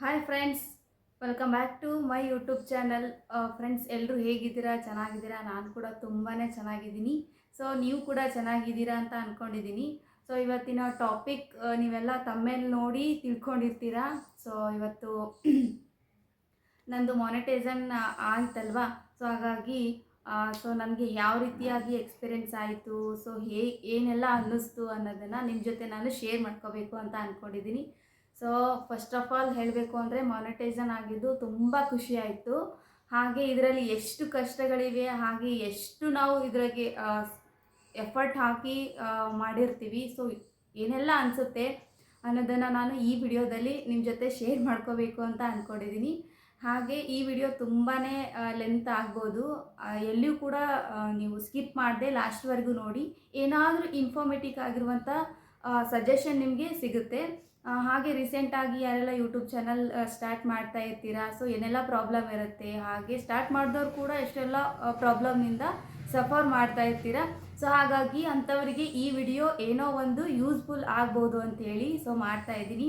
Hi friends welcome back to my YouTube channel friends ಎಲ್ಲರೂ ಹೇಗಿದ್ದೀರಾ? ಚೆನ್ನಾಗಿದ್ದೀರಾ? ನಾನು ಕೂಡ ತುಂಬಾ ಚೆನ್ನಾಗಿದ್ದೀನಿ. ಸೊ ನೀವು ಕೂಡ ಚೆನ್ನಾಗಿದ್ದೀರಾ ಅಂತ ಅಂದ್ಕೊಂಡಿದ್ದೀನಿ ಸೊ ಇವತ್ತಿನ ಟಾಪಿಕ್ ನೀವೆಲ್ಲ ತಮ್ಮೇಲೆ ನೋಡಿ ತಿಳ್ಕೊಂಡಿರ್ತೀರಾ? ಸೊ ಇವತ್ತು ನಂದು ಮಾನಿಟೈಸನ್ ಆಯ್ತಲ್ವಾ? ಸೊ ಹಾಗಾಗಿ ಸೊ ನನಗೆ ಯಾವ ರೀತಿಯಾಗಿ ಎಕ್ಸ್ಪೀರಿಯೆನ್ಸ್ ಆಯಿತು? ಸೊ ಹೇ, ಏನೆಲ್ಲ ಅನ್ನಿಸ್ತು ಅನ್ನೋದನ್ನು ನಿಮ್ಮ ಜೊತೆ ನಾನು ಶೇರ್ ಮಾಡ್ಕೋಬೇಕು ಅಂತ ಅಂದ್ಕೊಂಡಿದ್ದೀನಿ ಸೊ ಫಸ್ಟ್ ಆಫ್ ಆಲ್ ಹೇಳಬೇಕು ಅಂದರೆ ಮಾನಿಟೈಸನ್ ಆಗಿದ್ದು ತುಂಬ ಖುಷಿ ಆಯಿತು. ಹಾಗೆ ಇದರಲ್ಲಿ ಎಷ್ಟು ಕಷ್ಟಗಳಿವೆ, ಹಾಗೆ ಎಷ್ಟು ನಾವು ಇದ್ರಾಗೆ ಎಫರ್ಟ್ ಹಾಕಿ ಮಾಡಿರ್ತೀವಿ. ಸೊ ಏನೆಲ್ಲ ಅನಿಸುತ್ತೆ ಅನ್ನೋದನ್ನು ನಾನು ಈ ವಿಡಿಯೋದಲ್ಲಿ ನಿಮ್ಮ ಜೊತೆ ಶೇರ್ ಮಾಡ್ಕೋಬೇಕು ಅಂತ ಅಂದ್ಕೊಂಡಿದ್ದೀನಿ ಹಾಗೆ ಈ ವಿಡಿಯೋ ತುಂಬಾ ಲೆಂತ್ ಆಗ್ಬೋದು. ಎಲ್ಲಿಯೂ ಕೂಡ ನೀವು ಸ್ಕಿಪ್ ಮಾಡದೆ ಲಾಸ್ಟ್ವರೆಗೂ ನೋಡಿ. ಏನಾದರೂ ಇನ್ಫಾರ್ಮೇಟಿಕ್ ಆಗಿರುವಂಥ ಸಜೆಷನ್ ನಿಮಗೆ ಸಿಗುತ್ತೆ. ಹಾಗೆ ರೀಸೆಂಟಾಗಿ ಯಾರೆಲ್ಲ ಯೂಟ್ಯೂಬ್ ಚಾನಲ್ ಸ್ಟಾರ್ಟ್ ಮಾಡ್ತಾ ಇರ್ತೀರಾ? ಸೊ ಏನೆಲ್ಲ ಪ್ರಾಬ್ಲಮ್ ಇರುತ್ತೆ? ಹಾಗೆ ಸ್ಟಾರ್ಟ್ ಮಾಡಿದವ್ರು ಕೂಡ ಎಷ್ಟೆಲ್ಲ ಪ್ರಾಬ್ಲಮ್ನಿಂದ ಸಫರ್ ಮಾಡ್ತಾ ಇರ್ತೀರಾ? ಸೊ ಹಾಗಾಗಿ ಅಂಥವರಿಗೆ ಈ ವಿಡಿಯೋ ಏನೋ ಒಂದು ಯೂಸ್ಫುಲ್ ಆಗ್ಬೋದು ಅಂತೇಳಿ ಸೊ ಮಾಡ್ತಾ ಇದ್ದೀನಿ.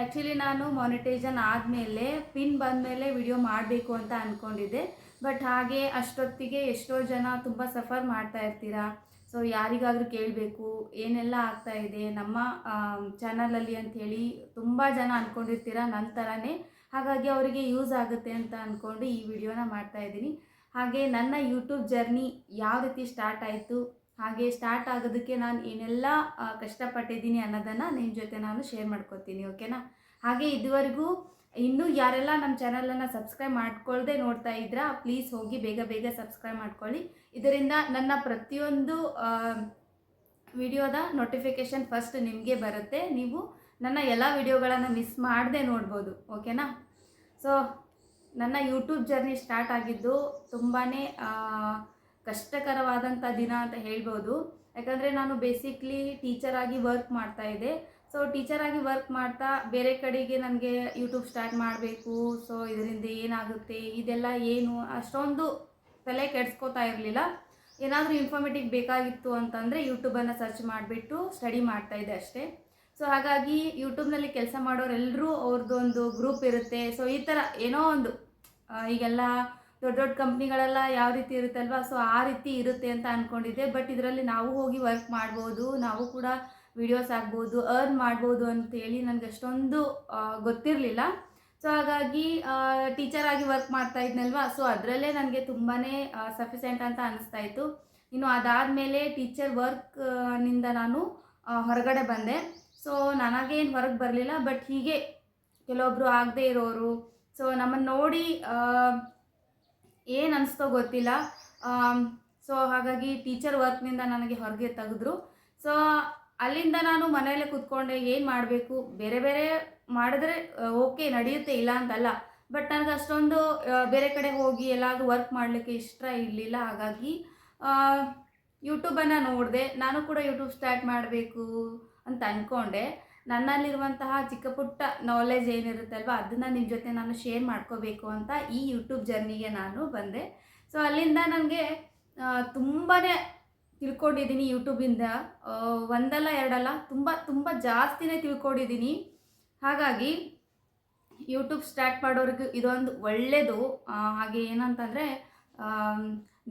ಆ್ಯಕ್ಚುಲಿ ನಾನು ಮಾನಿಟೈಸನ್ ಆದಮೇಲೆ ಪಿನ್ ಬಂದಮೇಲೆ ವಿಡಿಯೋ ಮಾಡಬೇಕು ಅಂತ ಅಂದ್ಕೊಂಡಿದ್ದೆ ಬಟ್ ಹಾಗೆ ಅಷ್ಟೊತ್ತಿಗೆ ಎಷ್ಟೋ ಜನ ತುಂಬ ಸಫರ್ ಮಾಡ್ತಾ ಇರ್ತೀರಾ? ಸೊ ಯಾರಿಗಾದರೂ ಕೇಳಬೇಕು, ಏನೆಲ್ಲ ಆಗ್ತಾ ಇದೆ, ನಮ್ಮ ಚಾನಲಲ್ಲಿ ಅಂಥೇಳಿ ತುಂಬ ಜನ ಅಂದ್ಕೊಂಡಿರ್ತೀರ ನನ್ನ ಥರನೇ ಹಾಗಾಗಿ ಅವರಿಗೆ ಯೂಸ್ ಆಗುತ್ತೆ ಅಂತ ಅಂದ್ಕೊಂಡು ಈ ವಿಡಿಯೋನ ಮಾಡ್ತಾ ಇದ್ದೀನಿ. ಹಾಗೆ ನನ್ನ ಯೂಟ್ಯೂಬ್ ಜರ್ನಿ ಯಾವ ರೀತಿ ಸ್ಟಾರ್ಟ್ ಆಯಿತು, ಹಾಗೆ ಸ್ಟಾರ್ಟ್ ಆಗೋದಕ್ಕೆ ನಾನು ಏನೆಲ್ಲ ಕಷ್ಟಪಟ್ಟಿದ್ದೀನಿ ಅನ್ನೋದನ್ನು ನಿಮ್ಮ ಜೊತೆ ನಾನು ಶೇರ್ ಮಾಡ್ಕೊತೀನಿ ಓಕೆನಾ ಹಾಗೆ ಇದುವರೆಗೂ ಇನ್ನೂ ಯಾರೆಲ್ಲ ನಮ್ಮ ಚಾನಲನ್ನು ಸಬ್ಸ್ಕ್ರೈಬ್ ಮಾಡ್ಕೊಳ್ದೆ ನೋಡ್ತಾ ಇದ್ರಾ ಪ್ಲೀಸ್ ಹೋಗಿ ಬೇಗ ಬೇಗ ಸಬ್ಸ್ಕ್ರೈಬ್ ಮಾಡ್ಕೊಳ್ಳಿ. ಇದರಿಂದ ನನ್ನ ಪ್ರತಿಯೊಂದು ವಿಡಿಯೋದ ನೋಟಿಫಿಕೇಷನ್ ಫಸ್ಟ್ ನಿಮಗೆ ಬರುತ್ತೆ. ನೀವು ನನ್ನ ಎಲ್ಲ ವಿಡಿಯೋಗಳನ್ನು ಮಿಸ್ ಮಾಡದೆ ನೋಡ್ಬೋದು ಓಕೆನಾ ಸೊ ನನ್ನ ಯೂಟ್ಯೂಬ್ ಜರ್ನಿ ಸ್ಟಾರ್ಟ್ ಆಗಿದ್ದು ತುಂಬಾ ಕಷ್ಟಕರವಾದಂಥ ದಿನ ಅಂತ ಹೇಳ್ಬೋದು. ಯಾಕಂದರೆ ನಾನು ಬೇಸಿಕ್ಲಿ ಟೀಚರಾಗಿ ವರ್ಕ್ ಮಾಡ್ತಾ ಇದ್ದೆ. ಸೊ ಟೀಚರ್ ಆಗಿ ವರ್ಕ್ ಮಾಡ್ತಾ ಬೇರೆ ಕಡೆಗೆ ನನಗೆ ಯೂಟ್ಯೂಬ್ ಸ್ಟಾರ್ಟ್ ಮಾಡಬೇಕು. ಸೊ ಇದರಿಂದ ಏನಾಗುತ್ತೆ, ಇದೆಲ್ಲ ಏನು ಅಷ್ಟೊಂದು ತಲೆ ಕೆಡ್ಸ್ಕೋತಾ ಇರಲಿಲ್ಲ. ಏನಾದರೂ ಇನ್ಫಾರ್ಮೇಟಿವ್ ಬೇಕಾಗಿತ್ತು ಅಂತಂದರೆ ಯೂಟ್ಯೂಬನ್ನು ಸರ್ಚ್ ಮಾಡಿಬಿಟ್ಟು ಸ್ಟಡಿ ಮಾಡ್ತಾ ಇದ್ದೆ ಅಷ್ಟೇ. ಸೊ ಹಾಗಾಗಿ ಯೂಟ್ಯೂಬ್ನಲ್ಲಿ ಕೆಲಸ ಮಾಡೋರೆಲ್ಲರೂ ಅವ್ರದ್ದೊಂದು ಗ್ರೂಪ್ ಇರುತ್ತೆ. ಸೊ ಈ ಥರ ಏನೋ ಒಂದು ಈಗೆಲ್ಲ ದೊಡ್ಡ ದೊಡ್ಡ ಕಂಪ್ನಿಗಳೆಲ್ಲ ಯಾವ ರೀತಿ ಇರುತ್ತಲ್ವ? ಸೊ ಆ ರೀತಿ ಇರುತ್ತೆ ಅಂತ ಅಂದ್ಕೊಂಡಿದ್ದೆ ಬಟ್ ಇದರಲ್ಲಿ ನಾವು ಹೋಗಿ ವರ್ಕ್ ಮಾಡ್ಬೋದು. ನಾವು ಕೂಡ ವಿಡಿಯೋಸ್ ಆಗ್ಬೋದು ಅರ್ನ್ ಮಾಡ್ಬೋದು ಅಂತೇಳಿ ನನಗೆ ಅಷ್ಟೊಂದು ಗೊತ್ತಿರಲಿಲ್ಲ. ಸೊ ಹಾಗಾಗಿ ಟೀಚರ್ ಆಗಿ ವರ್ಕ್ ಮಾಡ್ತಾ ಇದ್ನಲ್ವಾ? ಸೊ ಅದರಲ್ಲೇ ನನಗೆ ತುಂಬಾ ಸಫಿಸೆಂಟ್ ಅಂತ ಅನಿಸ್ತಾ ಇತ್ತು ಇನ್ನು ಅದಾದಮೇಲೆ ಟೀಚರ್ ವರ್ಕ್ನಿಂದ ನಾನು ಹೊರಗಡೆ ಬಂದೆ. ಸೊ ನನಗೇನು ಹೊರಗೆ ಬರಲಿಲ್ಲ ಬಟ್ ಹೀಗೆ ಕೆಲವೊಬ್ಬರು ಆಗದೆ ಇರೋರು ಸೊ ನಮ್ಮನ್ನು ನೋಡಿ ಏನು ಅನಿಸ್ತೋ ಗೊತ್ತಿಲ್ಲ. ಸೊ ಹಾಗಾಗಿ ಟೀಚರ್ ವರ್ಕ್ನಿಂದ ನನಗೆ ಹೊರಗೆ ತೆಗೆದ್ರು. ಸೊ ಅಲ್ಲಿಂದ ನಾನು ಮನೆಯಲ್ಲೇ ಕೂತ್ಕೊಂಡೆ, ಏನು ಮಾಡಬೇಕು? ಬೇರೆ ಬೇರೆ ಮಾಡಿದ್ರೆ ಓಕೆ, ನಡೆಯುತ್ತೆ, ಇಲ್ಲ ಅಂತಲ್ಲ. ಬಟ್ ನನಗೆ ಅಷ್ಟೊಂದು ಬೇರೆ ಕಡೆ ಹೋಗಿ ಎಲ್ಲಾದರೂ ವರ್ಕ್ ಮಾಡಲಿಕ್ಕೆ ಇಷ್ಟ ಇರಲಿಲ್ಲ. ಹಾಗಾಗಿ ಯೂಟ್ಯೂಬನ್ನು ನೋಡಿದೆ. ನಾನು ಕೂಡ ಯೂಟ್ಯೂಬ್ ಸ್ಟಾರ್ಟ್ ಮಾಡಬೇಕು ಅಂತ ಅಂದ್ಕೊಂಡೆ ನನ್ನಲ್ಲಿರುವಂತಹ ಚಿಕ್ಕ ಪುಟ್ಟ ನಾಲೆಜ್ ಏನಿರುತ್ತಲ್ವ, ಅದನ್ನು ನಿಮ್ಮ ಜೊತೆ ನಾನು ಶೇರ್ ಮಾಡ್ಕೋಬೇಕು ಅಂತ ಈ ಯೂಟ್ಯೂಬ್ ಜರ್ನಿಗೆ ನಾನು ಬಂದೆ. ಸೊ ಅಲ್ಲಿಂದ ನನಗೆ ತುಂಬಾ ತಿಳ್ಕೊಂಡಿದ್ದೀನಿ ಯೂಟ್ಯೂಬಿಂದ. ಒಂದಲ್ಲ, ಎರಡಲ್ಲ, ತುಂಬ ತುಂಬ ಜಾಸ್ತಿನೇ ತಿಳ್ಕೊಂಡಿದ್ದೀನಿ. ಹಾಗಾಗಿ ಯೂಟ್ಯೂಬ್ ಸ್ಟಾರ್ಟ್ ಮಾಡೋರಿಗೆ ಇದೊಂದು ಒಳ್ಳೆಯದು ಹಾಗೆ ಏನಂತಂದರೆ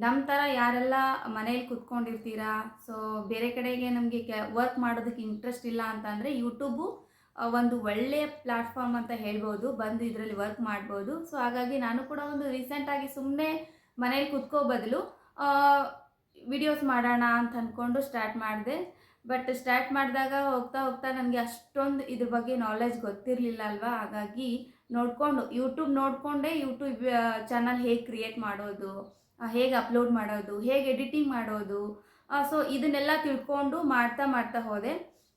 ನಮ್ಮ ಥರ ಯಾರೆಲ್ಲ ಮನೇಲಿ ಕುತ್ಕೊಂಡಿರ್ತೀರಾ, ಸೊ ಬೇರೆ ಕಡೆಗೆ ನಮಗೆ ಕೆ, ವರ್ಕ್ ಮಾಡೋದಕ್ಕೆ ಇಂಟ್ರೆಸ್ಟ್ ಇಲ್ಲ ಅಂತಂದರೆ ಯೂಟ್ಯೂಬು ಒಂದು ಒಳ್ಳೆಯ ಪ್ಲ್ಯಾಟ್ಫಾರ್ಮ್ ಅಂತ ಹೇಳ್ಬೋದು. ಬಂದು ಇದರಲ್ಲಿ ವರ್ಕ್ ಮಾಡ್ಬೋದು. ಸೊ ಹಾಗಾಗಿ ನಾನು ಕೂಡ ಒಂದು ರೀಸೆಂಟಾಗಿ ಸುಮ್ಮನೆ ಮನೇಲಿ ಕುತ್ಕೋ ಬದಲು ವಿಡಿಯೋಸ್ ಮಾಡೋಣ ಅಂತ ಅಂದ್ಕೊಂಡು ಸ್ಟಾರ್ಟ್ ಮಾಡಿದೆ. ಬಟ್ ಸ್ಟಾರ್ಟ್ ಮಾಡಿದಾಗ ಹೋಗ್ತಾ ಹೋಗ್ತಾ ನನಗೆ ಅಷ್ಟೊಂದು ಇದ್ರ ಬಗ್ಗೆ ನಾಲೆಜ್ ಗೊತ್ತಿರಲಿಲ್ಲ ಅಲ್ವಾ ಹಾಗಾಗಿ ನೋಡಿಕೊಂಡು ಯೂಟ್ಯೂಬ್ ನೋಡಿಕೊಂಡೇ ಯೂಟ್ಯೂಬ್ ಚಾನಲ್ ಹೇಗೆ ಕ್ರಿಯೇಟ್ ಮಾಡೋದು ಹೇಗೆ ಅಪ್ಲೋಡ್ ಮಾಡೋದು, ಹೇಗೆ ಎಡಿಟಿಂಗ್ ಮಾಡೋದು ಸೊ ಇದನ್ನೆಲ್ಲ ತಿಳ್ಕೊಂಡು ಮಾಡ್ತಾ ಮಾಡ್ತಾ ಹೋದೆ.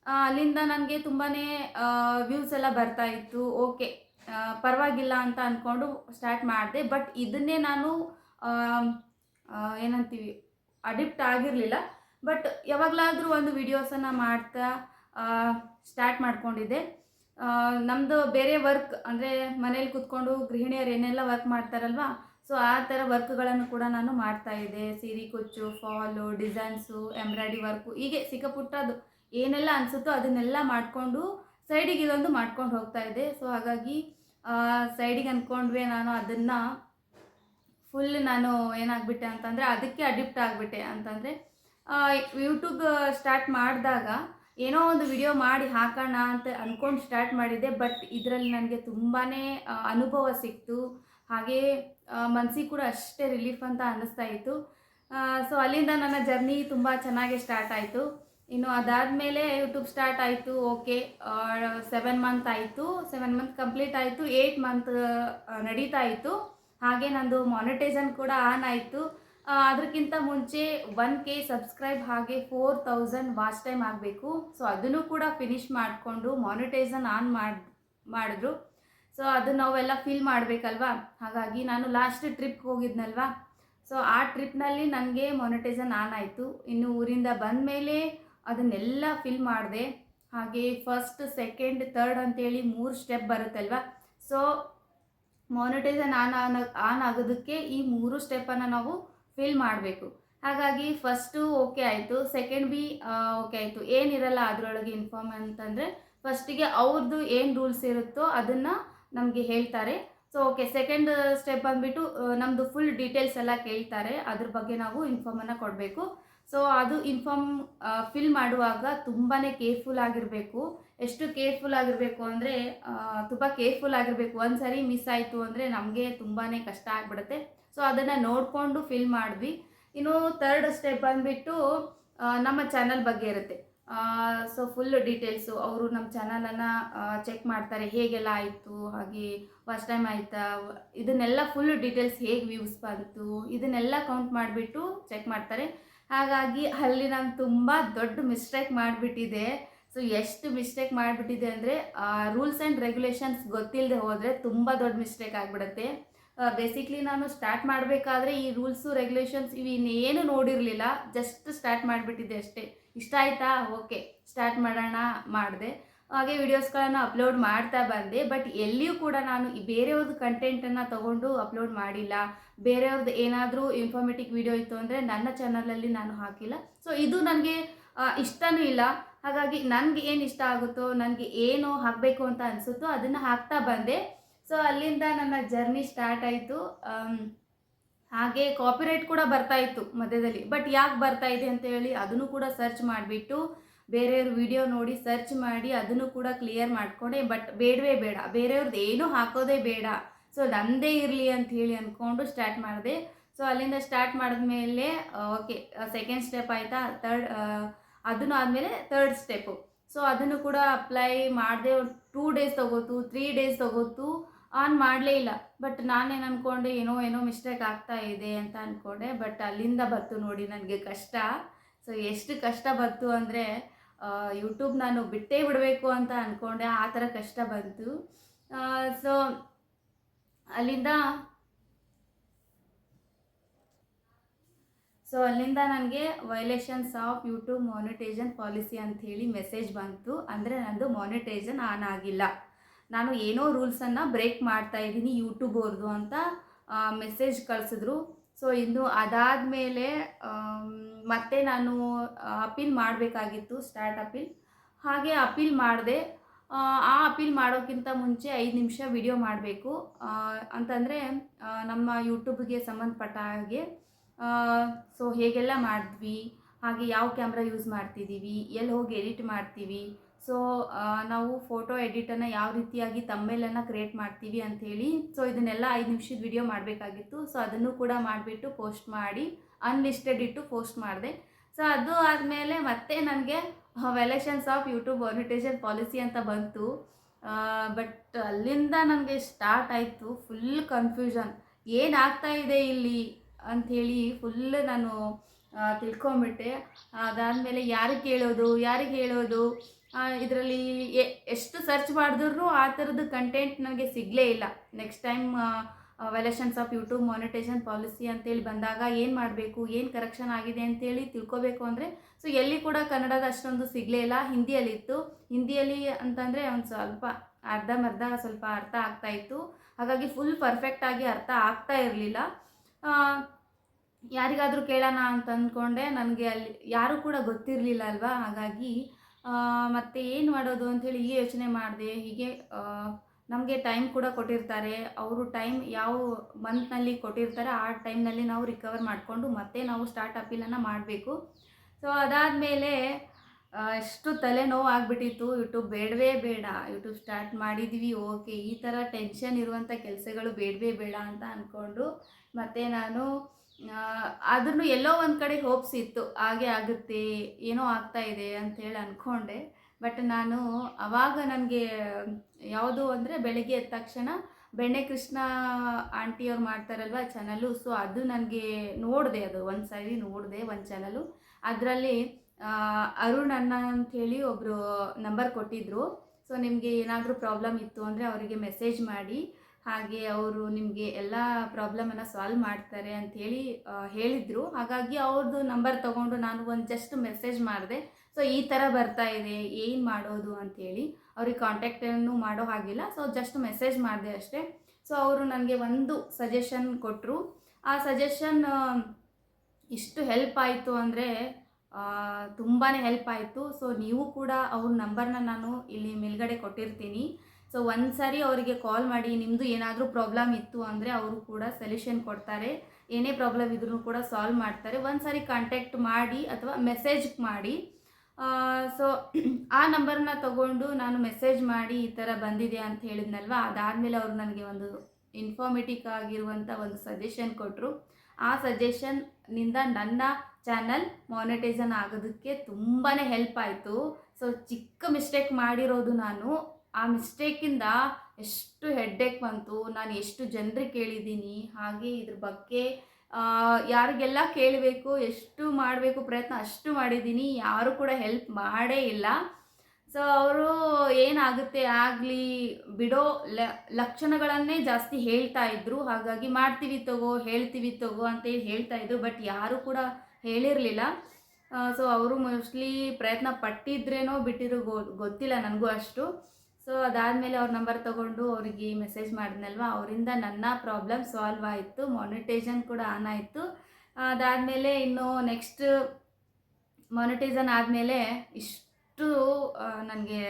ಅಲ್ಲಿಂದ ನನಗೆ ತುಂಬಾ ವ್ಯೂಸ್ ಎಲ್ಲ ಬರ್ತಾ ಇತ್ತು. ಓಕೆ ಪರವಾಗಿಲ್ಲ ಅಂತ ಅಂದ್ಕೊಂಡು ಸ್ಟಾರ್ಟ್ ಮಾಡಿದೆ. ಬಟ್ ಇದನ್ನೇ ನಾನು ಏನಂತೀವಿ ಅಡಿಕ್ಟ್ ಆಗಿರಲಿಲ್ಲ. ಬಟ್ ಯಾವಾಗಲಾದರೂ ಒಂದು ವಿಡಿಯೋಸನ್ನು ಮಾಡ್ತಾ ಸ್ಟಾರ್ಟ್ ಮಾಡಿಕೊಂಡಿದ್ದೆ. ನಮ್ಮದು ಬೇರೆ ವರ್ಕ್ ಅಂದರೆ ಮನೇಲಿ ಕೂತ್ಕೊಂಡು ಗೃಹಿಣಿಯರು ಏನೆಲ್ಲ ವರ್ಕ್ ಮಾಡ್ತಾರಲ್ವಾ ಸೊ ಆ ಥರ ವರ್ಕ್ಗಳನ್ನು ಕೂಡ ನಾನು ಮಾಡ್ತಾ ಇದ್ದೆ. ಸೀರೆ, ಕುಚ್ಚು ಫಾಲು ಡಿಸೈನ್ಸು ಎಂಬ್ರಾಯ್ಡ್ರಿ ವರ್ಕು ಹೀಗೆ ಸಿಕ್ಕಪುಟ್ಟದು ಏನೆಲ್ಲ ಅನಿಸುತ್ತೋ ಅದನ್ನೆಲ್ಲ ಮಾಡಿಕೊಂಡು ಸೈಡಿಗೆ ಇದೊಂದು ಮಾಡ್ಕೊಂಡು ಹೋಗ್ತಾ ಇದ್ದೆ. ಸೊ ಹಾಗಾಗಿ ಸೈಡಿಗೆ ಅಂದ್ಕೊಂಡ್ವಿ ನಾನು ಅದನ್ನು ಫುಲ್ ನಾನು ಏನಾಗ್ಬಿಟ್ಟೆ ಅಂತಂದರೆ ಅದಕ್ಕೆ ಅಡಿಕ್ಟ್ ಆಗಿಬಿಟ್ಟೆ ಅಂತಂದರೆ ಯೂಟ್ಯೂಬ್ ಸ್ಟಾರ್ಟ್ ಮಾಡಿದಾಗ ಏನೋ ಒಂದು ವಿಡಿಯೋ ಮಾಡಿ ಹಾಕೋಣ ಅಂತ ಅಂದ್ಕೊಂಡು ಸ್ಟಾರ್ಟ್ ಮಾಡಿದ್ದೆ. ಬಟ್ ಇದರಲ್ಲಿ ನನಗೆ ತುಂಬಾ ಅನುಭವ ಸಿಕ್ತು. ಹಾಗೇ ಮನಸ್ಸಿಗೆ ಕೂಡ ಅಷ್ಟೇ ರಿಲೀಫ್ ಅಂತ ಅನ್ನಿಸ್ತಾ ಇತ್ತು. ಸೊ ಅಲ್ಲಿಂದ ನನ್ನ ಜರ್ನಿ ತುಂಬ ಚೆನ್ನಾಗಿ ಸ್ಟಾರ್ಟ್ ಆಯಿತು. ಇನ್ನು ಅದಾದಮೇಲೆ ಯೂಟ್ಯೂಬ್ ಸ್ಟಾರ್ಟ್ ಆಯಿತು. ಓಕೆ ಸೆವೆನ್ ಮಂತ್ ಆಯಿತು. ಸೆವೆನ್ ಮಂತ್ ಕಂಪ್ಲೀಟ್ ಆಯಿತು. ಏಯ್ಟ್ ಮಂತ್ ನಡೀತಾ ಇತ್ತು. ಹಾಗೆ ನಂದು ಮಾನಿಟೈಸನ್ ಕೂಡ ಆನ್ ಆಯಿತು. ಅದಕ್ಕಿಂತ ಮುಂಚೆ ಒನ್ ಕೆ ಸಬ್ಸ್ಕ್ರೈಬ್ ಹಾಗೆ ಫೋರ್ ತೌಸಂಡ್ ವಾಚ್ ಟೈಮ್ ಆಗಬೇಕು. ಸೊ ಅದನ್ನು ಕೂಡ ಫಿನಿಶ್ ಮಾಡಿಕೊಂಡು ಮಾನಿಟೈಸನ್ ಆನ್ ಮಾಡಿ, ಮಾಡಿದ್ರು. ಸೊ ಅದು ನಾವೆಲ್ಲ ಫಿಲ್ ಮಾಡಬೇಕಲ್ವಾ? ಹಾಗಾಗಿ ನಾನು ಲಾಸ್ಟ್ ಟ್ರಿಪ್ಗೆ ಹೋಗಿದ್ನಲ್ವಾ? ಸೊ ಆ ಟ್ರಿಪ್ನಲ್ಲಿ ನನಗೆ ಮಾನಿಟೈಸನ್ ಆನ್ ಆಯಿತು. ಇನ್ನು ಊರಿಂದ ಬಂದ ಮೇಲೆ ಅದನ್ನೆಲ್ಲ ಫಿಲ್ ಮಾಡಿದೆ. ಹಾಗೆ ಫಸ್ಟ್ ಸೆಕೆಂಡ್ ತರ್ಡ್ ಅಂತೇಳಿ ಮೂರು step ಬರುತ್ತಲ್ವ? So monetisation on on on ಆಗೋದಕ್ಕೆ ಈ ಮೂರು ಸ್ಟೆಪ್ಪನ್ನು ನಾವು ಫಿಲ್ ಮಾಡಬೇಕು. ಹಾಗಾಗಿ ಫಸ್ಟು ಓಕೆ ಆಯಿತು. ಸೆಕೆಂಡ್ ಬಿ ಓಕೆ ಆಯಿತು. ಏನಿರಲ್ಲ ಅದರೊಳಗೆ ಇನ್ಫಾರ್ಮ್ ಅಂತಂದರೆ ಫಸ್ಟಿಗೆ ಅವ್ರದ್ದು ಏನು ರೂಲ್ಸ್ ಇರುತ್ತೋ ಅದನ್ನು ನಮಗೆ ಹೇಳ್ತಾರೆ. ಸೊ ಓಕೆ ಸೆಕೆಂಡ್ ಸ್ಟೆಪ್ ಬಂದುಬಿಟ್ಟು ನಮ್ಮದು ಫುಲ್ ಡೀಟೇಲ್ಸ್ ಎಲ್ಲ ಕೇಳ್ತಾರೆ. ಅದ್ರ ಬಗ್ಗೆ ನಾವು ಇನ್ಫಾರ್ಮನ್ನು ಕೊಡಬೇಕು. ಸೊ ಅದು ಇನ್ಫಾರ್ಮ್ ಫಿಲ್ ಮಾಡುವಾಗ ತುಂಬಾ ಕೇರ್ಫುಲ್ ಆಗಿರಬೇಕು. ಎಷ್ಟು ಕೇರ್ಫುಲ್ ಆಗಿರಬೇಕು ಅಂದರೆ ತುಂಬ ಕೇರ್ಫುಲ್ ಆಗಿರಬೇಕು. ಒಂದು ಮಿಸ್ ಆಯಿತು ಅಂದರೆ ನಮಗೆ ತುಂಬಾ ಕಷ್ಟ ಆಗಿಬಿಡುತ್ತೆ. ಸೊ ಅದನ್ನು ನೋಡಿಕೊಂಡು ಫಿಲ್ ಮಾಡಿದ್ವಿ. ಇನ್ನು ತರ್ಡ್ ಸ್ಟೆಪ್ ಬಂದುಬಿಟ್ಟು ನಮ್ಮ ಚಾನಲ್ ಬಗ್ಗೆ ಇರುತ್ತೆ. ಸೊ ಫುಲ್ ಡೀಟೇಲ್ಸು ಅವರು ನಮ್ಮ ಚಾನಲನ್ನು ಚೆಕ್ ಮಾಡ್ತಾರೆ, ಹೇಗೆಲ್ಲ ಆಯಿತು, ಹಾಗೆ ಫಸ್ಟ್ ಟೈಮ್ ಆಯಿತಾ, ಇದನ್ನೆಲ್ಲ ಫುಲ್ ಡೀಟೇಲ್ಸ್ ಹೇಗೆ ವ್ಯೂಸ್ ಬಂತು, ಇದನ್ನೆಲ್ಲ ಕೌಂಟ್ ಮಾಡಿಬಿಟ್ಟು ಚೆಕ್ ಮಾಡ್ತಾರೆ. ಹಾಗಾಗಿ ಅಲ್ಲಿ ನಾನು ತುಂಬ ದೊಡ್ಡ ಮಿಸ್ಟೇಕ್ ಮಾಡಿಬಿಟ್ಟಿದೆ. ಸೊ ಎಷ್ಟು ಮಿಸ್ಟೇಕ್ ಮಾಡಿಬಿಟ್ಟಿದೆ ಅಂದರೆ ರೂಲ್ಸ್ ಆ್ಯಂಡ್ ರೆಗ್ಯುಲೇಷನ್ಸ್ ಗೊತ್ತಿಲ್ಲದೆ ಹೋದರೆ ತುಂಬ ದೊಡ್ಡ ಮಿಸ್ಟೇಕ್ ಆಗಿಬಿಡುತ್ತೆ. ಬೇಸಿಕ್ಲಿ ನಾನು ಸ್ಟಾರ್ಟ್ ಮಾಡಬೇಕಾದ್ರೆ ಈ ರೂಲ್ಸು ರೆಗ್ಯುಲೇಷನ್ಸ್ ಇವು ಇನ್ನೇನು ನೋಡಿರಲಿಲ್ಲ ಜಸ್ಟ್ ಸ್ಟಾರ್ಟ್ ಮಾಡಿಬಿಟ್ಟಿದ್ದೆ ಅಷ್ಟೇ. ಇಷ್ಟ ಆಯಿತಾ? ಓಕೆ ಸ್ಟಾರ್ಟ್ ಮಾಡೋಣ, ಮಾಡಿದೆ. ಹಾಗೆ ವಿಡಿಯೋಸ್ಗಳನ್ನು ಅಪ್ಲೋಡ್ ಮಾಡ್ತಾ ಬಂದೆ. ಬಟ್ ಎಲ್ಲಿಯೂ ಕೂಡ ನಾನು ಈ ಬೇರೆಯವ್ರದ್ದು ಕಂಟೆಂಟನ್ನು ತೊಗೊಂಡು ಅಪ್ಲೋಡ್ ಮಾಡಿಲ್ಲ. ಬೇರೆಯವ್ರದ್ದು ಏನಾದರೂ ಇನ್ಫಾರ್ಮೇಟಿವ್ ವಿಡಿಯೋ ಇತ್ತು ಅಂದರೆ ನನ್ನ ಚಾನಲಲ್ಲಿ ನಾನು ಹಾಕಿಲ್ಲ. ಸೊ ಇದು ನನಗೆ ಇಷ್ಟನೂ ಇಲ್ಲ. ಹಾಗಾಗಿ ನನಗೆ ಏನು ಇಷ್ಟ ಆಗುತ್ತೋ, ನನಗೆ ಏನು ಹಾಕಬೇಕು ಅಂತ ಅನಿಸುತ್ತೋ ಅದನ್ನು ಹಾಕ್ತಾ ಬಂದೆ. ಸೊ ಅಲ್ಲಿಂದ ನನ್ನ ಜರ್ನಿ ಸ್ಟಾರ್ಟ್ ಆಯಿತು. ಹಾಗೆ ಕಾಪಿರೈಟ್ ಕೂಡ ಬರ್ತಾ ಇತ್ತು ಮಧ್ಯದಲ್ಲಿ. ಬಟ್ ಯಾಕೆ ಬರ್ತಾ ಇದೆ ಅಂತ ಹೇಳಿ ಅದನ್ನು ಕೂಡ ಸರ್ಚ್ ಮಾಡಿಬಿಟ್ಟು ಬೇರೆಯವ್ರ ವಿಡಿಯೋ ನೋಡಿ ಸರ್ಚ್ ಮಾಡಿ ಅದನ್ನು ಕೂಡ ಕ್ಲಿಯರ್ ಮಾಡಿಕೊಂಡೆ. ಬಟ್ ಬೇಡವೇ ಬೇಡ. ಬೇರೆಯವ್ರದ್ದು ಏನೂ ಹಾಕೋದೇ ಬೇಡ. ಸೊ ಅದಂದೇ ಇರಲಿ ಅಂತ ಹೇಳಿ ಅಂದ್ಕೊಂಡು ಸ್ಟಾರ್ಟ್ ಮಾಡಿದೆ. ಸೊ ಅಲ್ಲಿಂದ ಸ್ಟಾರ್ಟ್ ಮಾಡಿದ್ಮೇಲೆ ಓಕೆ ಸೆಕೆಂಡ್ ಸ್ಟೆಪ್ ಆಯಿತಾ? ತರ್ಡ್ ಅದನ್ನು ಆದಮೇಲೆ ತರ್ಡ್ ಸ್ಟೆಪ್ಪು ಸೊ ಅದನ್ನು ಕೂಡ ಅಪ್ಲೈ ಮಾಡಿದೆ. ಟೂ ಡೇಸ್ ತೊಗೋತು ತ್ರೀ ಡೇಸ್ ತೊಗೋತು. ಆನ್ ಮಾಡಲೇ ಇಲ್ಲ. ಬಟ್ ನಾನೇನು ಅಂದ್ಕೊಂಡೆ ಏನೋ ಏನೋ ಮಿಸ್ಟೇಕ್ ಆಗ್ತಾ ಇದೆ ಅಂತ ಅಂದ್ಕೊಂಡೆ ಬಟ್ ಅಲ್ಲಿಂದ ಬಂತು ನೋಡಿ ನನಗೆ ಕಷ್ಟ. ಸೊ ಎಷ್ಟು ಕಷ್ಟ ಬಂತು ಅಂದರೆ ಯೂಟ್ಯೂಬ್ ನಾನು ಬಿಟ್ಟೇ ಬಿಡಬೇಕು ಅಂತ ಅಂದ್ಕೊಂಡೆ ಆ ಥರ ಕಷ್ಟ ಬಂತು. ಸೊ ಅಲ್ಲಿಂದ ಸೊ ಅಲ್ಲಿಂದ ನನಗೆ violations of YouTube monetisation policy ಅಂತ ಹೇಳಿ ಮೆಸೇಜ್ ಬಂತು. ಅಂದರೆ ನಂದು ಮಾನಿಟೈಜನ್ ಆನ್ ಆಗಿಲ್ಲ. ನಾನು ಏನೋ ರೂಲ್ಸನ್ನು ಬ್ರೇಕ್ ಮಾಡ್ತಾ ಇದ್ದೀನಿ ಯೂಟ್ಯೂಬ್ ಅವ್ರದ್ದು ಅಂತ ಮೆಸೇಜ್ ಕಳಿಸಿದ್ರು. ಸೊ ಇನ್ನು ಅದಾದ ಮೇಲೆ ಮತ್ತೆ ನಾನು ಅಪೀಲ್ ಮಾಡಬೇಕಾಗಿತ್ತು ಸ್ಟಾರ್ಟ್ ಅಪೀಲ್ ಹಾಗೆ ಅಪೀಲ್ ಮಾಡಿದೆ. ಆ ಅಪೀಲ್ ಮಾಡೋಕ್ಕಿಂತ ಮುಂಚೆ ಐದು ನಿಮಿಷ ವಿಡಿಯೋ ಮಾಡಬೇಕು. ಅಂತಂದರೆ ನಮ್ಮ ಯೂಟ್ಯೂಬ್ಗೆ ಸಂಬಂಧಪಟ್ಟ ಹಾಗೆ. ಸೊ ಹೇಗೆಲ್ಲ ಮಾಡಿದ್ವಿ, ಹಾಗೆ ಯಾವ ಕ್ಯಾಮ್ರಾ ಯೂಸ್ ಮಾಡ್ತಿದ್ದೀವಿ, ಎಲ್ಲಿ ಹೋಗಿ ಎಡಿಟ್ ಮಾಡ್ತೀವಿ ಸೊ ನಾವು ಫೋಟೋ ಎಡಿಟನ್ನು ಯಾವ ರೀತಿಯಾಗಿ ತಮ್ಮೇಲನ್ನು ಕ್ರಿಯೇಟ್ ಮಾಡ್ತೀವಿ ಅಂಥೇಳಿ ಸೊ ಇದನ್ನೆಲ್ಲ ಐದು ನಿಮಿಷದ ವಿಡಿಯೋ ಮಾಡಬೇಕಾಗಿತ್ತು. ಸೊ ಅದನ್ನು ಕೂಡ ಮಾಡಿಬಿಟ್ಟು ಪೋಸ್ಟ್ ಮಾಡಿ ಅನ್ಲಿಸ್ಟೆಡ್ ಇಟ್ಟು ಪೋಸ್ಟ್ ಮಾಡಿದೆ. ಸೊ ಅದು ಆದಮೇಲೆ ಮತ್ತೆ ನನಗೆ violations of YouTube monetisation policy ಅಂತ ಬಂತು. ಬಟ್ ಅಲ್ಲಿಂದ ನನಗೆ ಸ್ಟಾರ್ಟ್ ಆಯಿತು ಫುಲ್ ಕನ್ಫ್ಯೂಷನ್ ಏನಾಗ್ತಾ ಇದೆ ಇಲ್ಲಿ ಅಂಥೇಳಿ ಫುಲ್ ನಾನು ತಿಳ್ಕೊಂಬಿಟ್ಟೆ ಅದಾದಮೇಲೆ ಯಾರಿಗೆ ಕೇಳೋದು ಯಾರಿಗೆ ಹೇಳೋದು? ಇದರಲ್ಲಿ ಎಷ್ಟು ಸರ್ಚ್ ಮಾಡಿದ್ರು ಆ ಥರದ ಕಂಟೆಂಟ್ ನನಗೆ ಸಿಗಲೇ ಇಲ್ಲ. Next time violations of YouTube monetisation policy ಅಂತೇಳಿ ಬಂದಾಗ ಏನು ಮಾಡಬೇಕು, ಏನು ಕರೆಕ್ಷನ್ ಆಗಿದೆ ಅಂತೇಳಿ ತಿಳ್ಕೊಬೇಕು ಅಂದರೆ ಸೊ ಎಲ್ಲಿ ಕೂಡ ಕನ್ನಡದ ಅಷ್ಟೊಂದು ಸಿಗಲೇ ಇಲ್ಲ. ಹಿಂದಿಯಲ್ಲಿತ್ತು ಹಿಂದಿಯಲ್ಲಿ ಅಂತಂದರೆ ಒಂದು ಸ್ವಲ್ಪ ಅರ್ಧಂಬರ್ಧ ಸ್ವಲ್ಪ ಅರ್ಥ ಆಗ್ತಾ ಇತ್ತು. ಹಾಗಾಗಿ ಫುಲ್ ಪರ್ಫೆಕ್ಟಾಗಿ ಅರ್ಥ ಆಗ್ತಾ ಇರಲಿಲ್ಲ. ಯಾರಿಗಾದರೂ ಕೇಳೋಣ ಅಂತ ಅಂದ್ಕೊಂಡೆ. ನನಗೆ ಅಲ್ಲಿ ಯಾರೂ ಕೂಡ ಗೊತ್ತಿರಲಿಲ್ಲ ಅಲ್ವಾ? ಹಾಗಾಗಿ ಮತ್ತು ಏನು ಮಾಡೋದು ಅಂಥೇಳಿ ಹೀಗೆ ಯೋಚನೆ ಮಾಡಿದೆ. ಹೀಗೆ ನಮಗೆ ಟೈಮ್ ಕೂಡ ಕೊಟ್ಟಿರ್ತಾರೆ. ಅವರು ಟೈಮ್ ಯಾವ ಮಂತ್ನಲ್ಲಿ ಕೊಟ್ಟಿರ್ತಾರೆ, ಆ ಟೈಮ್ನಲ್ಲಿ ನಾವು ರಿಕವರ್ ಮಾಡಿಕೊಂಡು ಮತ್ತೆ ನಾವು ಸ್ಟಾರ್ಟ್ ಅಪೀಲನ್ನು ಮಾಡಬೇಕು. ಸೊ ಅದಾದಮೇಲೆ ಎಷ್ಟು ತಲೆನೋವು ಆಗಿಬಿಟ್ಟಿತ್ತು ಯೂಟ್ಯೂಬ್ ಬೇಡವೇ ಬೇಡ. ಯೂಟ್ಯೂಬ್ ಸ್ಟಾರ್ಟ್ ಮಾಡಿದ್ವಿ ಓಕೆ ಈ ಥರ ಟೆನ್ಷನ್ ಇರುವಂಥ ಕೆಲಸಗಳು ಬೇಡವೇ ಬೇಡ ಅಂತ ಅಂದ್ಕೊಂಡು ಮತ್ತು ನಾನು ಆದ್ರೂ ಎಲ್ಲೋ ಒಂದು ಕಡೆ ಹೋಪ್ಸ್ ಇತ್ತು, ಹಾಗೆ ಆಗುತ್ತೆ, ಏನೋ ಆಗ್ತಾ ಇದೆ ಅಂಥೇಳಿ ಅಂದ್ಕೊಂಡೆ ಬಟ್ ನಾನು ಆವಾಗ ನನಗೆ ಯಾವುದು ಅಂದರೆ ಬೆಳಗ್ಗೆ ಎದ್ದ ತಕ್ಷಣ ಬೆಣ್ಣೆ ಕೃಷ್ಣ ಆಂಟಿಯವ್ರು ಮಾಡ್ತಾರಲ್ವ ಚಾನಲು ಸೊ ಅದು ನನಗೆ ನೋಡಿದೆ ಅದು, ಒಂದು ಸಾರಿ ನೋಡಿದೆ ಒಂದು ಚಾನಲು ಅದರಲ್ಲಿ ಅರುಣ್ ಅಣ್ಣ ಅಂಥೇಳಿ ಒಬ್ಬರು ನಂಬರ್ ಕೊಟ್ಟಿದ್ದರು ಸೊ ನಿಮಗೆ ಏನಾದರೂ ಪ್ರಾಬ್ಲಮ್ ಇತ್ತು ಅಂದರೆ ಅವರಿಗೆ ಮೆಸೇಜ್ ಮಾಡಿ. ಹಾಗೆ ಅವರು ನಿಮಗೆ ಎಲ್ಲ ಪ್ರಾಬ್ಲಮನ್ನು ಸಾಲ್ವ್ ಮಾಡ್ತಾರೆ ಅಂಥೇಳಿ ಹೇಳಿದರು. ಹಾಗಾಗಿ ಅವ್ರದ್ದು ನಂಬರ್ ತಗೊಂಡು ನಾನು ಒಂದು ಜಸ್ಟ್ ಮೆಸೇಜ್ ಮಾಡಿದೆ. ಸೊ ಈ ಥರ ಬರ್ತಾ ಇದೆ, ಏನು ಮಾಡೋದು ಅಂಥೇಳಿ ಅವ್ರಿಗೆ ಕಾಂಟ್ಯಾಕ್ಟನ್ನು ಮಾಡೋ ಹಾಗಿಲ್ಲ. ಸೊ ಜಸ್ಟ್ ಮೆಸೇಜ್ ಮಾಡಿದೆ ಅಷ್ಟೇ. ಸೊ ಅವರು ನನಗೆ ಒಂದು ಸಜೆಷನ್ ಕೊಟ್ಟರು ಆ ಸಜೆಷನ್ ಇಷ್ಟು ಹೆಲ್ಪ್ ಆಯಿತು ಅಂದರೆ ತುಂಬಾ ಹೆಲ್ಪ್ ಆಯಿತು. ಸೊ ನೀವು ಕೂಡ ಅವ್ರ ನಂಬರ್ನ ನಾನು ಇಲ್ಲಿ ಮೇಲ್ಗಡೆ ಕೊಟ್ಟಿರ್ತೀನಿ. ಸೊ ಒಂದು ಸಾರಿ ಅವರಿಗೆ ಕಾಲ್ ಮಾಡಿ ನಿಮ್ಮದು ಏನಾದರೂ ಪ್ರಾಬ್ಲಮ್ ಇತ್ತು ಅಂದರೆ ಅವರು ಕೂಡ ಸೊಲ್ಯೂಷನ್ ಕೊಡ್ತಾರೆ. ಏನೇ ಪ್ರಾಬ್ಲಮ್ ಇದ್ರೂ ಕೂಡ ಸಾಲ್ವ್ ಮಾಡ್ತಾರೆ. ಒಂದು ಸಾರಿ ಕಾಂಟ್ಯಾಕ್ಟ್ ಮಾಡಿ ಅಥವಾ ಮೆಸೇಜ್ ಮಾಡಿ. ಸೊ ಆ ನಂಬರ್ನ ತಗೊಂಡು ನಾನು ಮೆಸೇಜ್ ಮಾಡಿ, ಈ ಥರ ಬಂದಿದೆ ಅಂತ ಹೇಳಿದ್ನಲ್ವ? ಅದಾದಮೇಲೆ ಅವರು ನನಗೆ ಒಂದು ಇನ್ಫಾರ್ಮೇಟಿಕ್ ಆಗಿರುವಂಥ ಒಂದು ಸಜೆಷನ್ ಕೊಟ್ಟರು ಆ ಸಜೆಷನ್ನಿಂದ ನನ್ನ ಚಾನಲ್ ಮಾನಿಟೈಸನ್ ಆಗೋದಕ್ಕೆ ತುಂಬಾ ಹೆಲ್ಪ್ ಆಯಿತು. ಸೊ ಚಿಕ್ಕ ಮಿಸ್ಟೇಕ್ ಮಾಡಿರೋದು ನಾನು. ಆ ಮಿಸ್ಟೇಕಿಂದ ಎಷ್ಟು ಹೆಡ್ಡೆಕ್ ಬಂತು, ನಾನು ಎಷ್ಟು ಜನರಿಗೆ ಕೇಳಿದ್ದೀನಿ, ಹಾಗೆ ಇದ್ರ ಬಗ್ಗೆ ಯಾರಿಗೆಲ್ಲ ಕೇಳಬೇಕು, ಎಷ್ಟು ಮಾಡಬೇಕು ಪ್ರಯತ್ನ ಅಷ್ಟು ಮಾಡಿದ್ದೀನಿ, ಯಾರು ಕೂಡ ಹೆಲ್ಪ್ ಮಾಡೇ ಇಲ್ಲ. ಸೊ ಅವರು ಏನಾಗುತ್ತೆ ಆಗಲಿ, ಬಿಡೋ ಲಕ್ಷಣಗಳನ್ನೇ ಜಾಸ್ತಿ ಹೇಳ್ತಾ ಇದ್ರು, ಹಾಗಾಗಿ ಮಾಡ್ತೀವಿ ತಗೋ, ಹೇಳ್ತೀವಿ ತಗೋ ಅಂತೇಳಿ ಹೇಳ್ತಾ ಇದ್ರು ಬಟ್ ಯಾರು ಕೂಡ ಹೇಳಿರಲಿಲ್ಲ. ಸೊ ಅವರು ಮೋಸ್ಟ್ಲಿ ಪ್ರಯತ್ನ ಪಟ್ಟಿದ್ರೇನೋ ಬಿಟ್ಟಿರೋ ಗೊತ್ತಿಲ್ಲ ನನಗೂ ಅಷ್ಟು. ಸೊ ಅದಾದಮೇಲೆ ಅವ್ರ ನಂಬರ್ ತೊಗೊಂಡು ಅವರಿಗೆ ಮೆಸೇಜ್ ಮಾಡಿದ್ನಲ್ವ? ಅವರಿಂದ ನನ್ನ ಪ್ರಾಬ್ಲಮ್ ಸಾಲ್ವ್ ಆಯಿತು. ಮಾನಿಟೈಸನ್ ಕೂಡ ಆನ್ ಆಯಿತು. ಅದಾದಮೇಲೆ ಇನ್ನು ನೆಕ್ಸ್ಟ್ ಮಾನಿಟೈಸನ್ ಆದಮೇಲೆ ಇಷ್ಟು ನನಗೆ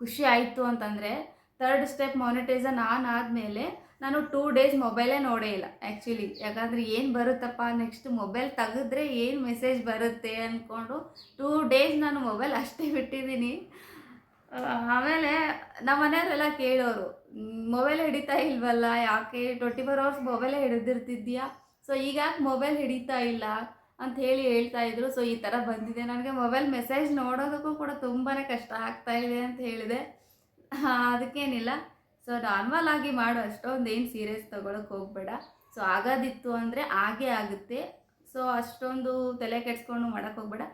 ಖುಷಿ ಆಯಿತು ಅಂತಂದರೆ ಥರ್ಡ್ ಸ್ಟೆಪ್ ಮಾನಿಟೈಸನ್ ಆನ್ ಆದಮೇಲೆ ನಾನು ಟೂ ಡೇಸ್ ಮೊಬೈಲೇ ನೋಡೇ ಇಲ್ಲ ಆ್ಯಕ್ಚುಲಿ ಯಾಕಂದರೆ ಏನು ಬರುತ್ತಪ್ಪ? ನೆಕ್ಸ್ಟ್ ಮೊಬೈಲ್ ತೆಗೆದ್ರೆ ಏನು ಮೆಸೇಜ್ ಬರುತ್ತೆ ಅಂದ್ಕೊಂಡು ಟೂ ಡೇಸ್ ನಾನು ಮೊಬೈಲ್ ಅಷ್ಟೇ ಬಿಟ್ಟಿದ್ದೀನಿ. ಆಮೇಲೆ ನಮ್ಮ ಮನೆಯವರೆಲ್ಲ ಕೇಳೋರು, ಮೊಬೈಲ್ ಹಿಡಿತಾ ಇಲ್ವಲ್ಲ? ಯಾಕೆ ಟ್ವೆಂಟಿ ಫೋರ್ ಅವರ್ಸ್ ಮೊಬೈಲೇ ಹಿಡಿದಿರ್ತಿದ್ಯಾ ಸೊ ಈಗ ಮೊಬೈಲ್ ಹಿಡಿತಾ ಇಲ್ಲ? ಅಂತ ಹೇಳಿ ಹೇಳ್ತಾ ಇದ್ರು. ಸೊ ಈ ಥರ ಬಂದಿದೆ. ನನಗೆ ಮೊಬೈಲ್ ಮೆಸೇಜ್ ನೋಡೋದಕ್ಕೂ ಕೂಡ ತುಂಬಾ ಕಷ್ಟ ಆಗ್ತಾ ಇದೆ ಅಂತ ಹೇಳಿದೆ. ಅದಕ್ಕೇನಿಲ್ಲ. ಸೊ ನಾರ್ಮಲ್ ಆಗಿ ಮಾಡು ಅಷ್ಟೊಂದು, ಏನು ಸೀರಿಯಸ್ ತೊಗೊಳಕ್ಕೆ ಹೋಗಬೇಡ. ಸೊ ಆಗೋದಿತ್ತು ಅಂದರೆ ಹಾಗೇ ಆಗುತ್ತೆ. ಸೊ ಅಷ್ಟೊಂದು ತಲೆ ಕೆಡ್ಸ್ಕೊಂಡು ಮಾಡೋಕ್ಕೆ ಹೋಗ್ಬೇಡ.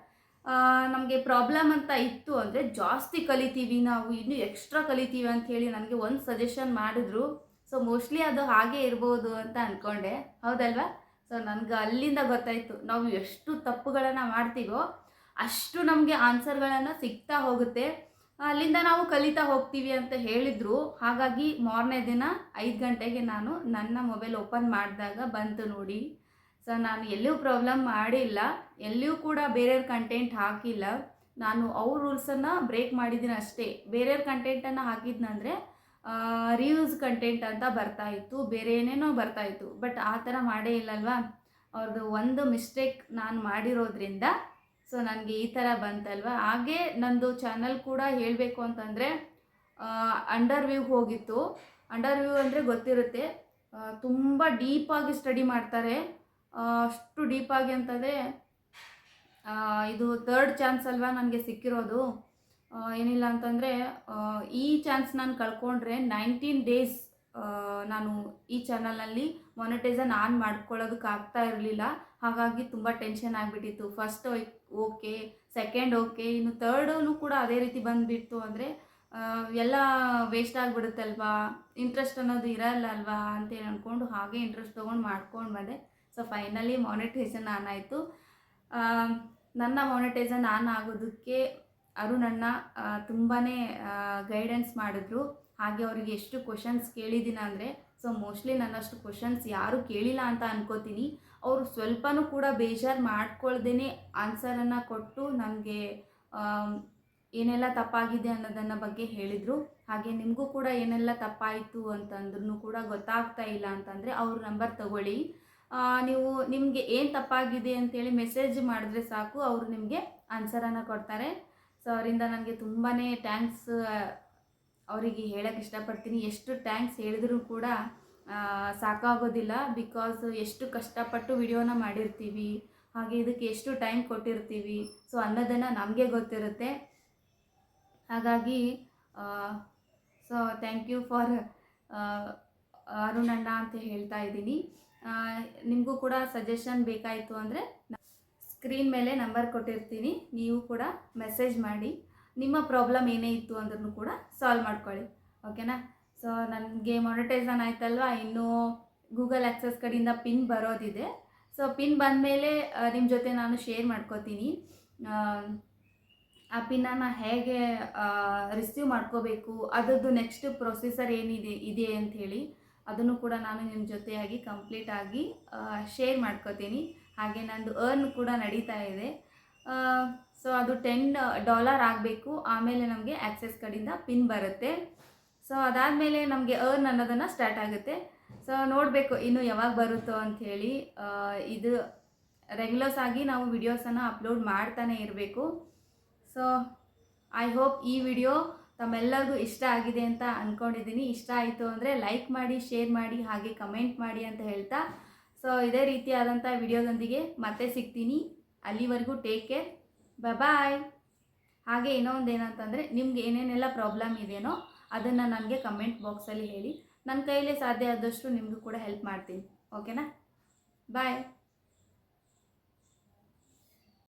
ನಮಗೆ ಪ್ರಾಬ್ಲಮ್ ಅಂತ ಇತ್ತು ಅಂದರೆ ಜಾಸ್ತಿ ಕಲಿತೀವಿ ನಾವು, ಇನ್ನೂ ಎಕ್ಸ್ಟ್ರಾ ಕಲಿತೀವಿ ಅಂತ ಹೇಳಿ ನನಗೆ ಒಂದು ಸಜೆಷನ್ ಮಾಡಿದ್ರು. ಸೊ ಮೋಸ್ಟ್ಲಿ ಅದು ಹಾಗೆ ಇರ್ಬೋದು ಅಂತ ಅಂದ್ಕೊಂಡೆ ಹೌದಲ್ವಾ? ಸೊ ನನಗೆ ಅಲ್ಲಿಂದ ಗೊತ್ತಾಯಿತು. ನಾವು ಎಷ್ಟು ತಪ್ಪುಗಳನ್ನು ಮಾಡ್ತೀವೋ ಅಷ್ಟು ನಮಗೆ ಆನ್ಸರ್ಗಳನ್ನು ಸಿಗ್ತಾ ಹೋಗುತ್ತೆ. ಅಲ್ಲಿಂದ ನಾವು ಕಲಿತಾ ಹೋಗ್ತೀವಿ ಅಂತ ಹೇಳಿದರು. ಹಾಗಾಗಿ, ಮಾರನೇ ದಿನ ಐದು ಗಂಟೆಗೆ ನಾನು ನನ್ನ ಮೊಬೈಲ್ ಓಪನ್ ಮಾಡಿದಾಗ ಬಂತು ನೋಡಿ. ಸೊ ನಾನು ಎಲ್ಲೂ ಪ್ರಾಬ್ಲಮ್ ಮಾಡಿಲ್ಲ. ಎಲ್ಲಿಯೂ ಕೂಡ ಬೇರೆಯವ್ರ ಕಂಟೆಂಟ್ ಹಾಕಿಲ್ಲ. ನಾನು ಅವ್ರ ರೂಲ್ಸನ್ನು ಬ್ರೇಕ್ ಮಾಡಿದ್ದೀನಿ ಅಷ್ಟೇ. ಬೇರೆಯವ್ರ ಕಂಟೆಂಟನ್ನು ಹಾಕಿದ್ನಂದರೆ ರೀವ್ಸ್ ಕಂಟೆಂಟ್ ಅಂತ ಬರ್ತಾ ಇತ್ತು. ಬೇರೆ ಏನೇನೋ ಬರ್ತಾ ಇತ್ತು. ಬಟ್ ಆ ಥರ ಮಾಡೇ ಇಲ್ಲಲ್ವಾ? ಅವ್ರದ್ದು ಒಂದು ಮಿಸ್ಟೇಕ್ ನಾನು ಮಾಡಿರೋದ್ರಿಂದ. ಸೊ ನನಗೆ ಈ ಥರ ಬಂತಲ್ವ? ಹಾಗೆ ನಂದು ಚಾನಲ್ ಕೂಡ ಹೇಳಬೇಕು ಅಂತಂದರೆ ಅಂಡರ್ ವ್ಯೂ ಹೋಗಿತ್ತು. ಅಂಡರ್ ವ್ಯೂ ಅಂದರೆ ಗೊತ್ತಿರುತ್ತೆ. ತುಂಬ ಡೀಪಾಗಿ ಸ್ಟಡಿ ಮಾಡ್ತಾರೆ. ಅಷ್ಟು ಡೀಪಾಗಿ ಅಂತಂದರೆ ಇದು ತರ್ಡ್ ಚಾನ್ಸ್ ಅಲ್ವಾ ನನಗೆ ಸಿಕ್ಕಿರೋದು. ಏನಿಲ್ಲ ಅಂತಂದರೆ ಈ ಚಾನ್ಸ್ ನಾನು ಕಳ್ಕೊಂಡ್ರೆ ನೈನ್ಟೀನ್ ಡೇಸ್ ನಾನು ಈ ಚಾನಲ್ನಲ್ಲಿ ಮೊನಿಟೈಸನ್ ಆನ್ ಮಾಡ್ಕೊಳ್ಳೋದಕ್ಕೆ ಆಗ್ತಾ ಇರಲಿಲ್ಲ. ಹಾಗಾಗಿ ತುಂಬ ಟೆನ್ಷನ್ ಆಗಿಬಿಟ್ಟಿತ್ತು. ಫಸ್ಟ್ ಓಕೆ ಸೆಕೆಂಡ್ ಓಕೆ ಇನ್ನು ತರ್ಡೂ ಕೂಡ ಅದೇ ರೀತಿ ಬಂದುಬಿಡ್ತು ಅಂದರೆ ಎಲ್ಲ ವೇಸ್ಟ್ ಆಗಿಬಿಡುತ್ತಲ್ವಾ? ಇಂಟ್ರೆಸ್ಟ್ ಅನ್ನೋದು ಇರಲ್ಲ ಅಲ್ವಾ ಅಂತೇಳಿ ಅಂದ್ಕೊಂಡು ಹಾಗೆ ಇಂಟ್ರೆಸ್ಟ್ ತೊಗೊಂಡು ಮಾಡ್ಕೊಂಡು ಬಂದೆ. ಸೊ ಫೈನಲಿ ಮಾನಿಟೈಸನ್ ಆನ್ ಆಯಿತು ನನ್ನ ಮಾನಿಟೈಸನ್ ಆನ್ ಆಗೋದಕ್ಕೆ ಅರುಣಣ್ಣ ತುಂಬಾ ಗೈಡೆನ್ಸ್ ಮಾಡಿದ್ರು. ಹಾಗೆ ಅವರಿಗೆ ಎಷ್ಟು ಕ್ವಶನ್ಸ್ ಕೇಳಿದ್ದೀನಿ ಅಂದರೆ ಸೊ ಮೋಸ್ಟ್ಲಿ ನನ್ನಷ್ಟು ಕ್ವಶನ್ಸ್ ಯಾರೂ ಕೇಳಿಲ್ಲ ಅಂತ ಅನ್ಕೋತೀನಿ. ಅವರು ಸ್ವಲ್ಪನೂ ಕೂಡ ಬೇಜಾರು ಮಾಡ್ಕೊಳ್ದೇ ಆನ್ಸರನ್ನು ಕೊಟ್ಟು ನನಗೆ ಏನೆಲ್ಲ ತಪ್ಪಾಗಿದೆ ಅನ್ನೋದನ್ನ ಬಗ್ಗೆ ಹೇಳಿದರು. ಹಾಗೆ ನಿಮಗೂ ಕೂಡ ಏನೆಲ್ಲ ತಪ್ಪಾಯಿತು ಅಂತಂದ್ರೂ ಕೂಡ ಗೊತ್ತಾಗ್ತಾ ಇಲ್ಲ ಅಂತಂದರೆ ಅವ್ರ ನಂಬರ್ ತಗೊಳ್ಳಿ. ನೀವು ನಿಮಗೆ ಏನು ತಪ್ಪಾಗಿದೆ ಅಂತೇಳಿ ಮೆಸೇಜ್ ಮಾಡಿದ್ರೆ ಸಾಕು, ಅವರು ನಿಮಗೆ ಆನ್ಸರನ್ನು ಕೊಡ್ತಾರೆ. ಸೊ ಅವರಿಂದ ನನಗೆ ತುಂಬಾ ಥ್ಯಾಂಕ್ಸ್ ಅವರಿಗೆ ಹೇಳಕ್ಕೆ ಇಷ್ಟಪಡ್ತೀನಿ. ಎಷ್ಟು ಥ್ಯಾಂಕ್ಸ್ ಹೇಳಿದ್ರೂ ಕೂಡ ಸಾಕಾಗೋದಿಲ್ಲ. ಬಿಕಾಸ್ ಎಷ್ಟು ಕಷ್ಟಪಟ್ಟು ವಿಡಿಯೋನ ಮಾಡಿರ್ತೀವಿ, ಹಾಗೆ ಇದಕ್ಕೆ ಎಷ್ಟು ಟೈಮ್ ಕೊಟ್ಟಿರ್ತೀವಿ ಸೊ ಅನ್ನೋದನ್ನು ನಮಗೆ ಗೊತ್ತಿರುತ್ತೆ. ಹಾಗಾಗಿ ಸೊ ಥ್ಯಾಂಕ್ ಯು ಫಾರ್ ಅರುಣಣ್ಣ ಅಂತ ಹೇಳ್ತಾ ಇದ್ದೀನಿ. ನಿಮಗೂ ಕೂಡ ಸಜೆಷನ್ ಬೇಕಾಯಿತು ಅಂದರೆ ಸ್ಕ್ರೀನ್ ಮೇಲೆ ನಂಬರ್ ಕೊಟ್ಟಿರ್ತೀನಿ. ನೀವು ಕೂಡ ಮೆಸೇಜ್ ಮಾಡಿ. ನಿಮ್ಮ ಪ್ರಾಬ್ಲಮ್ ಏನೇ ಇತ್ತು ಅಂದ್ರೂ ಕೂಡ ಸಾಲ್ವ್ ಮಾಡ್ಕೊಳ್ಳಿ. ಓಕೆನಾ ಸೊ ನನಗೆ ಮೊನಿಟೈಸನ್ ಆಯ್ತಲ್ವಾ? ಇನ್ನೂ ಗೂಗಲ್ ಆ್ಯಕ್ಸಸ್ ಕಡೆಯಿಂದ ಪಿನ್ ಬರೋದಿದೆ. ಸೊ ಪಿನ್ ಬಂದಮೇಲೆ ನಿಮ್ಮ ಜೊತೆ ನಾನು ಶೇರ್ ಮಾಡ್ಕೋತೀನಿ. ಆ, ಪಿನ್ನನ್ನು ಹೇಗೆ ರಿಸೀವ್ ಮಾಡ್ಕೋಬೇಕು? ಅದರದ್ದು ನೆಕ್ಸ್ಟ್ ಪ್ರೊಸೀಸರ್ ಏನಿದೆ ಇದೆ ಅಂಥೇಳಿ ಅದನ್ನು ಕೂಡ ನಾನು ನಿಮ್ಮ ಜೊತೆಯಾಗಿ ಕಂಪ್ಲೀಟಾಗಿ ಶೇರ್ ಮಾಡ್ಕೋತೀನಿ. ಹಾಗೆ ನಂದು ಅರ್ನ್ ಕೂಡ ನಡೀತಾ ಇದೆ. ಸೊ ಅದು ಟೆನ್ ಡಾಲರ್ ಆಗಬೇಕು. ಆಮೇಲೆ ನಮಗೆ ಆ್ಯಕ್ಸೆಸ್ ಕಡೆಯಿಂದ ಪಿನ್ ಬರುತ್ತೆ. ಸೊ ಅದಾದಮೇಲೆ ನಮಗೆ ಅರ್ನ್ ಅನ್ನೋದನ್ನು ಸ್ಟಾರ್ಟ್ ಆಗುತ್ತೆ. ಸೊ ನೋಡಬೇಕು ಇನ್ನು ಯಾವಾಗ ಬರುತ್ತೋ ಅಂಥೇಳಿ. ಇದು ರೆಗ್ಯುಲರ್ಸ್ ಆಗಿ ನಾವು ವಿಡಿಯೋಸನ್ನು ಅಪ್ಲೋಡ್ ಮಾಡ್ತಾನೆ ಇರಬೇಕು. ಸೊ ಐ ಹೋಪ್ ಈ ವಿಡಿಯೋ ತಮ್ಮೆಲ್ಲರಿಗೂ ಇಷ್ಟ ಆಗಿದೆ ಅಂತ ಅಂದ್ಕೊಂಡಿದ್ದೀನಿ ಇಷ್ಟ ಆಯಿತು ಅಂದರೆ ಲೈಕ್ ಮಾಡಿ ಶೇರ್ ಮಾಡಿ, ಹಾಗೆ ಕಮೆಂಟ್ ಮಾಡಿ ಅಂತ ಹೇಳ್ತಾ. ಸೊ ಇದೇ ರೀತಿಯಾದಂಥ ವಿಡಿಯೋದೊಂದಿಗೆ ಮತ್ತೆ ಸಿಗ್ತೀನಿ. ಅಲ್ಲಿವರೆಗೂ ಟೇಕ್ ಕೇರ್ ಬಾಯ್ ಹಾಗೆ ಇನ್ನೊಂದು ಏನಂತಂದರೆ ನಿಮ್ಗೆ ಏನೇನೆಲ್ಲ ಪ್ರಾಬ್ಲಮ್ ಇದೆಯೋ ಅದನ್ನು ನನಗೆ ಕಮೆಂಟ್ ಬಾಕ್ಸಲ್ಲಿ ಹೇಳಿ. ನನ್ನ ಕೈಯಲ್ಲೇ ಸಾಧ್ಯ ಆದಷ್ಟು ನಿಮಗೂ ಕೂಡ ಹೆಲ್ಪ್ ಮಾಡ್ತೀನಿ. ಓಕೆನಾ ಬಾಯ್